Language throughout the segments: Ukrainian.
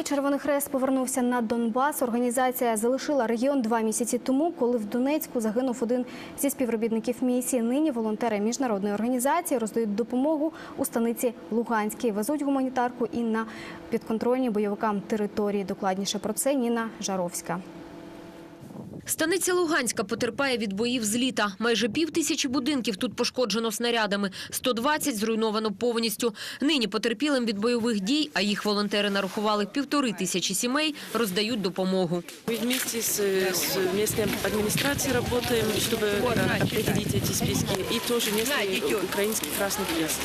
Далі Червоний Хрест повернувся на Донбас. Організація залишила регіон два місяці тому, коли в Донецьку загинув один зі співробітників місії. Нині волонтери міжнародної організації роздають допомогу у станиці Луганській. Везуть гуманітарку і на підконтрольні бойовикам території. Докладніше про це Ніна Жаровська. Станиця Луганська потерпає від боїв з літа. Майже пів тисячі будинків тут пошкоджено снарядами, 120 зруйновано повністю. Нині потерпілим від бойових дій, а їх волонтери нарахували півтори тисячі сімей, роздають допомогу. Мы вместе с, с местной администрацией работаем, чтобы э, определить эти списки. И тоже местный украинский Красный Крест,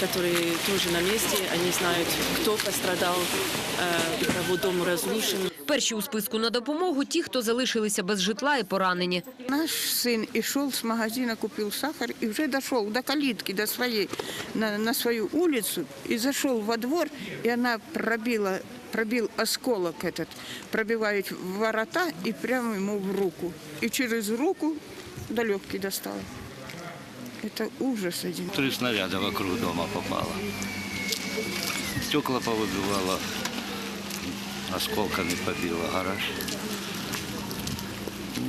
которые тоже на месте. Они знают, кто пострадал, э, у кого дом разрушен. Перші у списку на допомогу ті, хто залишилися без житла і поранені. Наш сын и шел с магазина, купил сахар и уже дошел до калитки, до своей, на, на свою улицу и зашел во двор, и она пробила, пробил осколок этот, пробивает в ворота и прямо ему в руку. И через руку до легкий достала. Это ужас один. Три снаряда вокруг дома попало. Стекла повыбивало, осколками побило гараж.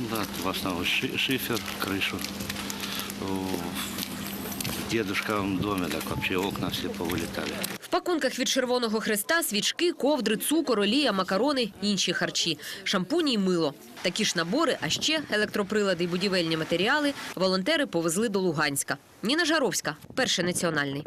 Ну да, в основном ши- шифер, крышу. В дедушковом доме так вообще окна все повылетали. В пакунках від Червоного Хреста свічки, ковдри, цукор, олія, макарони, інші харчі, шампуні й мило. Такі ж набори, а ще електроприлади й будівельні матеріали волонтери повезли до Луганська. Ніна Жаровська, перший національний.